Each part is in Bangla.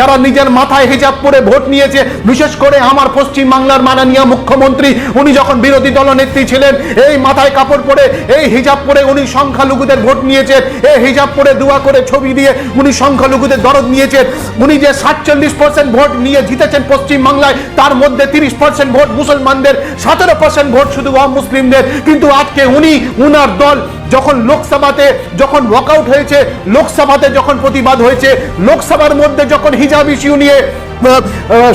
যারা নিজের মাথায় হিজাব পরে ভোট নিয়েছে, বিশেষ করে আমার পশ্চিম বাংলার মাননীয় মুখ্যমন্ত্রী, উনি যখন বিরোধী দলনেত্রী ছিলেন, এই মাথায় কাপড় পরে, এই হিজাব পরে উনি সংখ্যালঘুদের ভোট নিয়েছেন এই হিজাব পরে দোয়া করে ছবি দিয়ে উনি সংখ্যালঘুদের দরদ নিয়েছেন উনি যে সাতচল্লিশ পার্সেন্ট ভোট নিয়ে জিতেছেন পশ্চিম বাংলায় তার মধ্যে তিরিশ পার্সেন্ট ভোট মুসলমানদের, সতেরো পার্সেন্ট ভোট শুধু মুসলিমদের কিন্তু আজকে উনি, উনার দল যখন লোকসভাতে যখন ওয়াকআউট হয়েছে, লোকসভাতে যখন প্রতিবাদ হয়েছে, লোকসভার মধ্যে যখন হিজাব ইস্যু নিয়ে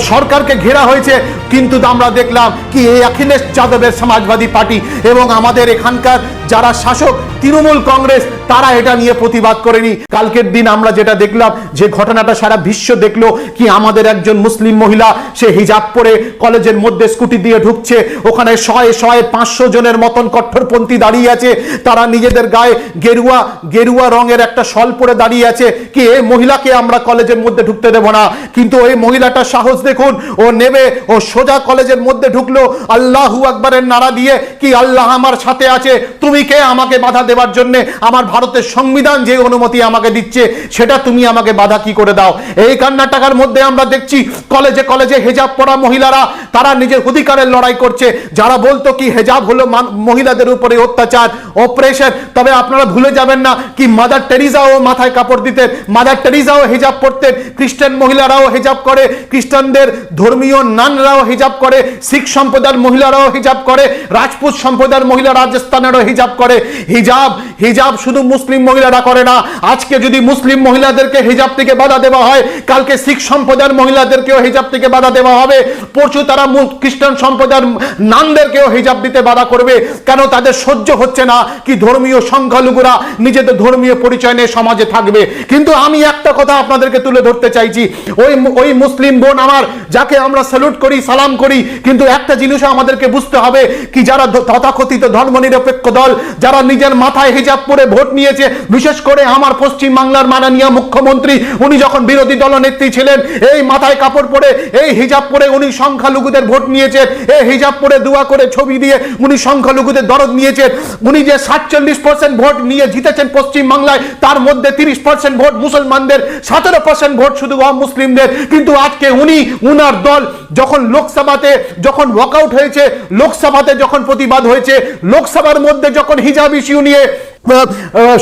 সরকারকে ঘেরা হয়েছে। কিন্তু আমরা দেখলাম কি এই অখিলেশ যাদবের সমাজবাদী পার্টি এবং আমাদের এখানকার যারা শাসক, তৃণমূল কংগ্রেস, তারা এটা নিয়ে প্রতিবাদ করেনি। কালকের দিন আমরা যেটা দেখলাম, যে ঘটনাটা সারা বিশ্ব দেখল কি আমাদের একজন মুসলিম মহিলা, সে হিজাব পরে কলেজের মধ্যে স্কুটি দিয়ে ঢুকছে, ওখানে শয়ে শয়ে পাঁচশো জনের মতন কট্টরপন্থী দাঁড়িয়ে আছে, তারা নিজেদের গায়ে গেরুয়া গেরুয়া রঙের একটা শল পরে দাঁড়িয়ে আছে, কি এই মহিলাকে আমরা কলেজের মধ্যে ঢুকতে দেব না? কিন্তু ওই মহিলাটা সাহস দেখুন। ও নেবে ও সোজা কলেজের মধ্যে ঢুকলো। আল্লাহু আকবরের নারা দিয়ে, কি আল্লাহ আমার সাথে আছে? তুমি কে আমাকে বাধা দেওয়ার জন্য? আমার ভারতের সংবিধান যে অনুমতি আমাকে দিচ্ছে, সেটা তুমি আমাকে বাধা কি করে দাও? এই কর্ণাটকার মধ্যে আমরা দেখছি, কলেজে কলেজে হেজাব পরা মহিলারা, তারা নিজের অধিকারের লড়াই করছে। যারা বলতো কি হেজাব হলো মহিলাদের উপরে অত্যাচার অপারেশন তবে আপনারা ভুলে যাবেন না কি মাদার টেরিজাও মাথায় কাপড় দিতেন মাদার টেরিজাও হেজাব পরতেন, খ্রিস্টান মহিলারাও হেজাব করে। খ্রিস্টানদের ধর্মীয় নানরাও হিজাব করে, শিখ সম্প্রদায়ের মহিলারাও হিজাব করে, রাজপুত সম্প্রদায়ের মহিলা রাজস্থানেরও হিজাব করে। হিজাব হিজাব শুধু মুসলিম মহিলারা করে না, আজকে যদি মুসলিম মহিলাদেরকে হিজাব থেকে বাধা দেওয়া হয়, কালকে শিখ সম্প্রদায়ের মহিলাদেরকেও হিজাব থেকে বাধা দেওয়া হবে। পরশু তারা খ্রিস্টান সম্প্রদায়ের নানদেরকেও হিজাব দিতে বাধা করবে। কেন তাদের সহ্য হচ্ছে না কি ধর্মীয় সংখ্যালঘুরা নিজেদের ধর্মীয় পরিচয় নিয়ে সমাজে থাকবে। কিন্তু আমি একটা কথা আপনাদেরকে তুলে ধরতে চাইছি। ওই ওই মুসলিম বোন আমার, যাকে আমরা স্যালুট করি, সালাম করি, কিন্তু একটা জিনিসও আমাদেরকে বুঝতে হবে কি যারা তথাকথিত ধর্মনিরপেক্ষ দল, যারা নিজের মাথায় হিজাব পরে ভোট নিয়েছে, বিশেষ করে আমার পশ্চিম বাংলার মাননীয় মুখ্যমন্ত্রী, উনি যখন বিরোধী দলনেত্রী ছিলেন, এই মাথায় কাপড় পরে, এই হিজাব পরে উনি সংখ্যালঘুদের ভোট নিয়েছেন এই হিজাব পরে দোয়া করে ছবি দিয়ে উনি সংখ্যালঘুদের দরদ নিয়েছেন উনি যে সাতচল্লিশ পার্সেন্ট ভোট নিয়ে জিতেছেন পশ্চিম বাংলায় তার মধ্যে তিরিশ পার্সেন্ট ভোট মুসলমানদের, সতেরো পার্সেন্ট ভোট শুধু মুসলিমদের কিন্তু আজকে উনি, উনার দল যখন লোকসভাতে যখন ওয়াকআউট হয়েছে, লোকসভাতে যখন প্রতিবাদ হয়েছে, লোকসভার মধ্যে যখন হিজাব ইস্যু নিয়ে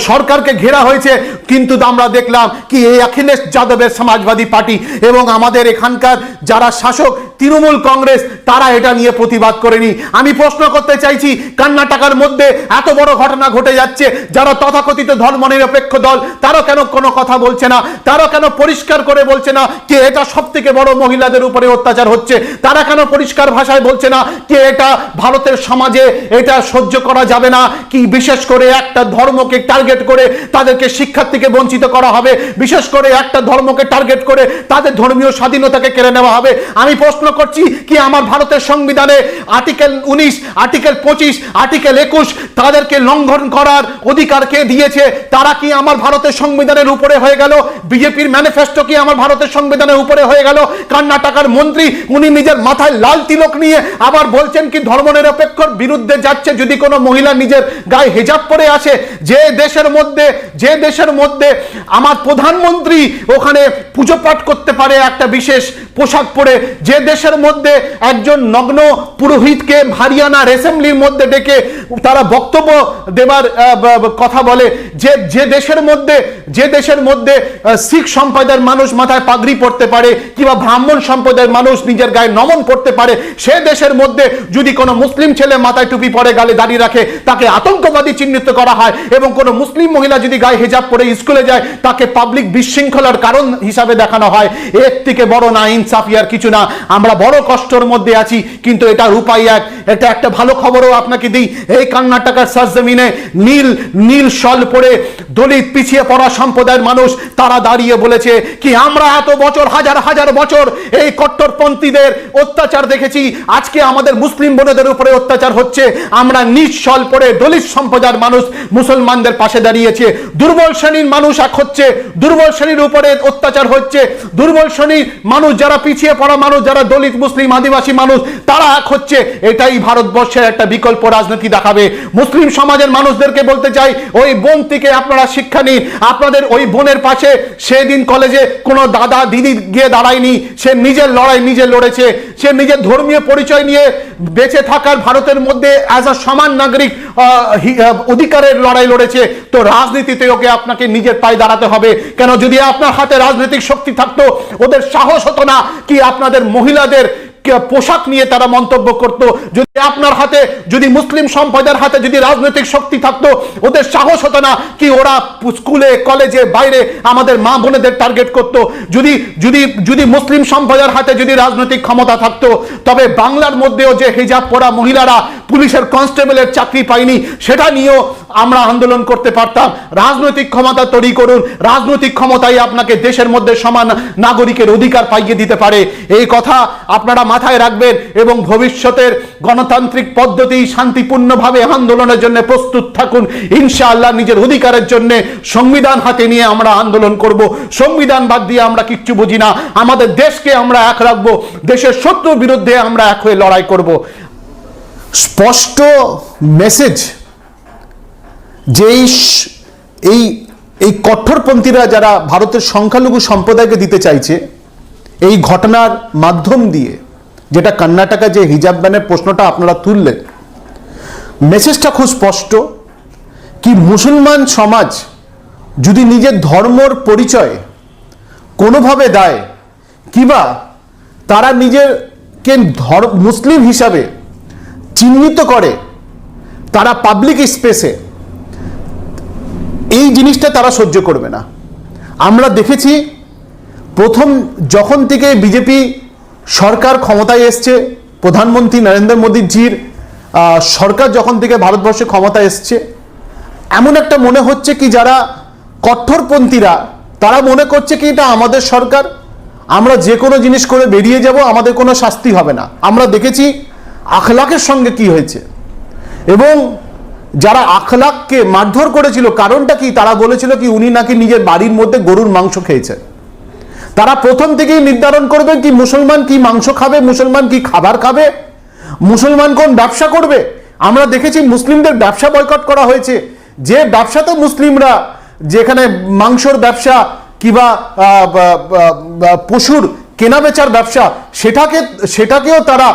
সরকারকে ঘেরা হয়েছে, কিন্তু আমরা দেখলাম কি এই অখিলেশ যাদবের সমাজবাদী পার্টি এবং আমাদের এখানকার যারা শাসক তৃণমূল কংগ্রেস, তারা এটা নিয়ে প্রতিবাদ করেনি। আমি প্রশ্ন করতে চাইছি, কর্ণাটকার মধ্যে এত বড় ঘটনা ঘটে যাচ্ছে, যারা তথাকথিত ধর্মনিরপেক্ষ দল, তারা কেন কোনো কথা বলছে না? তারা কেন পরিষ্কার করে বলছে না যে এটা সব থেকে বড় মহিলাদের উপরে অত্যাচার হচ্ছে? তারা কেন পরিষ্কার ভাষায় বলছে না যে এটা ভারতের সমাজে এটা সহ্য করা যাবে না? কি বিশেষ করে একটা ধর্মকে টার্গেট করে তাদেরকে শিক্ষার থেকে বঞ্চিত করা হবে? বিশেষ করে একটা ধর্মকে টার্গেট করে তাদের ধর্মীয় স্বাধীনতাকে কেড়ে নেওয়া হবে? আমি প্রশ্ন করছি কি আমার ভারতের সংবিধানে আর্টিকেল উনিশ, আর্টিকেল পঁচিশ, আর্টিকেল একুশ তাদেরকে লঙ্ঘন করার অধিকার কে দিয়েছে? তারা কি আমার ভারতের সংবিধানের উপরে হয়ে গেল? বিজেপির ম্যানিফেস্টো কি আমার ভারতের সংবিধানের উপরে হয়ে গেল? কর্ণাটকার মন্ত্রী, উনি নিজের মাথায় লাল তিলক নিয়ে আবার বলছেন কি ধর্মনিরপেক্ষর বিরুদ্ধে যাচ্ছে, যদি কোনো মহিলা নিজের গায়ে হেজাব পরে আসে, যে দেশের মধ্যে, যে দেশের মধ্যে আমার প্রধানমন্ত্রী ওখানে পুজো পাঠ করতে পারে একটা বিশেষ পোশাক পরে, যে দেশের মধ্যে একজন নগ্ন পুরোহিতকে হারিয়ানার অ্যাসেম্বলির মধ্যে ডেকে তারা বক্তব্য দেবার কথা বলে। যে যে দেশের মধ্যে, যে দেশের মধ্যে শিখ সম্প্রদায়ের মানুষ মাথায় পাগড়ি পড়তে পারে কিংবা ব্রাহ্মণ সম্প্রদায়ের মানুষ নিজের গায়ে নমন পড়তে পারে, সে দেশের মধ্যে যদি কোনো মুসলিম ছেলে মাথায় টুপি পরে গালে দাঁড়িয়ে রাখে, তাকে আতঙ্কবাদী চিহ্নিত করা হয় এবং কোনো মুসলিম মহিলা যদি গায়ে হেজাব পরে স্কুলে যায়, তাকে পাবলিক বিশৃঙ্খলার কারণ হিসাবে দেখানো হয়। এর থেকে বড় না, ইনসাফি আর কিছু না। আমরা বড় কষ্টর মধ্যে আছি, কিন্তু এটার উপায় এক। এটা একটা ভালো খবরও আপনাকে দিই। এই কর্ণাটকার সরজমিনে নীল নীল শল পরে দলিত পিছিয়ে পড়া সম্প্রদায়ের মানুষ তারা দাঁড়িয়ে বলেছে কি আমরা এত বছর, হাজার হাজার বছর এই কট্টরপন্থীদের অত্যাচার দেখেছি। আজকে আমাদের মুসলিম বোনদের উপরে অত্যাচার হচ্ছে। আমরা নিজ শল পরে দলিত সম্প্রদায়ের মানুষ মুসলমানদের পাশে দাঁড়িয়েছে। দুর্বল শ্রেণির মানুষ এক হচ্ছে, দুর্বল শ্রেণির উপরে অত্যাচার হচ্ছে। দুর্বল শ্রেণির মানুষ, যারা পিছিয়ে পড়া মানুষ, যারা দলিত মুসলিম আদিবাসী মানুষ তারা এক হচ্ছে। এটাই ভারতবর্ষের একটা বিকল্প রাজনীতি দেখাবে। মুসলিম সমাজের মানুষদেরকে বলতে চাই, ওই বোন থেকে আপনারা শিক্ষা নিন। আপনাদের ওই বোনের পাশে সেদিন কলেজে কোনো দাদা দিদি গিয়ে দাঁড়ায়নি। সে নিজের লড়াই নিজে লড়েছে। সে নিজের ধর্মীয় পরিচয় নিয়ে বেঁচে থাকার ভারতের মধ্যে অ্যাজ আ সমান নাগরিক অধিকারের লড়াই লড়েছে, তো রাজনীতিতে ওকে আপনাকে নিজের পায়ে দাঁড়াতে হবে। কেন? যদি আপনার হাতে রাজনৈতিক শক্তি থাকতো, ওদের সাহস হতো না কি আপনাদের মহিলাদের পোশাক নিয়ে তারা মন্তব্য করত। যদি আপনার হাতে, যদি মুসলিম সম্প্রদায়ের হাতে যদি রাজনৈতিক শক্তি থাকতো, ওদের সাহস হতো না কি ওরা স্কুলে, কলেজে, বাইরে আমাদের মা বোনেদের টার্গেট করত। যদি যদি যদি মুসলিম সম্প্রদায়ের হাতে যদি রাজনৈতিক ক্ষমতা থাকতো, তবে বাংলার মধ্যেও যে হিজাব পরা মহিলারা পুলিশের কনস্টেবলের চাকরি পায়নি, সেটা নিয়েও আমরা আন্দোলন করতে পারতাম। রাজনৈতিক ক্ষমতা তৈরি করুন। রাজনৈতিক ক্ষমতাই আপনাকে দেশের মধ্যে সমান নাগরিকের অধিকার পাইয়ে দিতে পারে। এই কথা আপনারা মাথায় রাখবেন এবং ভবিষ্যতের গণতান্ত্রিক পদ্ধতি শান্তিপূর্ণভাবে আন্দোলনের জন্য প্রস্তুত থাকুন। ইনশাআল্লাহ নিজের অধিকারের জন্য সংবিধান হাতে নিয়ে আমরা আন্দোলন করব। সংবিধান বাদ দিয়ে আমরা কিচ্ছু বুঝি না। আমাদের দেশকে আমরা এক রাখব। দেশের শত্রুর বিরুদ্ধে আমরা এক হয়ে লড়াই করব। স্পষ্ট মেসেজ যে এই স- এই এই কঠোরপন্থীরা যারা ভারতের সংখ্যালঘু সম্প্রদায়কে দিতে চাইছে, এই ঘটনার মাধ্যম দিয়ে যেটা কর্ণাটকা যে হিজাব ব্যানের প্রশ্নটা আপনারা তুললেন মেসেজটা খুব স্পষ্ট, কি মুসলমান সমাজ যদি নিজের ধর্মর পরিচয় কোনোভাবে দেয়, কিবা তারা নিজেরকে ধর্ম মুসলিম হিসাবে চিহ্নিত করে, তারা পাবলিক স্পেসে এই জিনিসটা তারা সহ্য করবে না। আমরা দেখেছি প্রথম যখন থেকে বিজেপি সরকার ক্ষমতায় এসছে, প্রধানমন্ত্রী নরেন্দ্র মোদীজির সরকার যখন থেকে ভারতবর্ষে ক্ষমতা এসছে, এমন একটা মনে হচ্ছে কি যারা কঠোরপন্থীরা তারা মনে করছে কি এটা আমাদের সরকার, আমরা যে কোনো জিনিস করে বেরিয়ে যাব, আমাদের কোনো শাস্তি হবে না। আমরা দেখেছি আখলাকের সঙ্গে কি হয়েছে। এবং যারা আখলাককে মারধর করেছিল, কারণটা কি? তারা বলেছিল কি উনি নাকি নিজের বাড়ির মধ্যে গরুর মাংস খেয়েছেন। তারা প্রথম থেকেই নির্ধারণ করবে কি মুসলমান কি মাংস খাবে, মুসলমান কি খাবার খাবে, মুসলমান কোন ব্যবসা করবে। আমরা দেখেছি মুসলিমদের ব্যবসা বয়কট করা হয়েছে। যে ব্যবসাতে মুসলিমরা, যেখানে মাংসর ব্যবসা কিবা পশুর কেনাবেচার ব্যবসা, সেটাকে, সেটাকেও তারা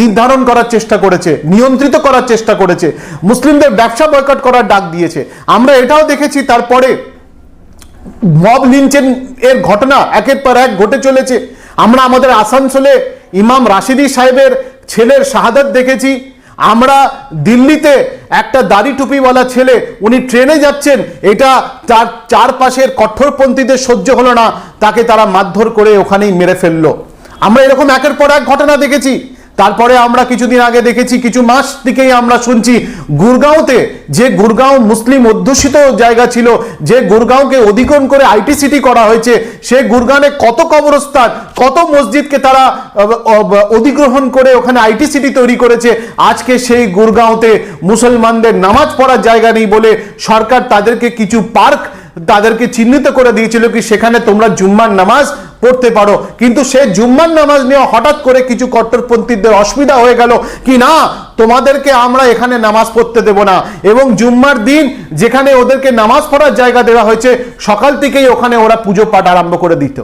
নির্ধারণ করার চেষ্টা করেছে, নিয়ন্ত্রিত করার চেষ্টা করেছে। মুসলিমদের ব্যবসা বয়কট করার ডাক দিয়েছে। আমরা এটাও দেখেছি তারপরে মব লিঞ্চেন এর ঘটনা একের পর এক ঘটে চলেছে। আমরা আমাদের আসানসোলে ইমাম রাশিদি সাহেবের ছেলের শাহাদাত দেখেছি। আমরা দিল্লিতে একটা দাড়ি টুপিওয়ালা ছেলে, উনি ট্রেনে যাচ্ছেন, এটা তার চারপাশের কঠোরপন্থীদের সহ্য হলো না, তাকে তারা মারধর করে ওখানেই মেরে ফেলল। আমরা এরকম একের পর এক ঘটনা দেখেছি। তারপরে আমরা কিছুদিন আগে দেখেছি, কিছু মাস থেকেই আমরা শুনছি গুরগাঁওতে যে গুরগাঁও মুসলিম অধ্যুষিত জায়গা ছিল, যে গুরগাঁওকে অধিকরণ করে আইটি সিটি করা হয়েছে, সে গুরগাঁওয়ে কত কবরস্থান, কত মসজিদকে তারা অধিগ্রহণ করে ওখানে আইটি সিটি তৈরি করেছে, আজকে সেই গুরগাঁওতে মুসলমানদের নামাজ পড়ার জায়গা নেই বলে সরকার তাদেরকে কিছু পার্ক তাদেরকে চিহ্নিত করে দিয়েছিল কি সেখানে তোমরা জুম্মার নামাজ পড়তে পারো। কিন্তু সে জুম্মার নামাজ নিয়ে হঠাৎ করে কিছু কট্টরপন্থীদের অসুবিধা হয়ে গেল কি না? তোমাদেরকে আমরা এখানে নামাজ পড়তে দেব না। এবং জুম্মার দিন যেখানে ওদেরকে নামাজ পড়ার জায়গা দেওয়া হয়েছে, সকাল থেকেই ওখানে ওরা পুজো পাঠ আরম্ভ করে দিত।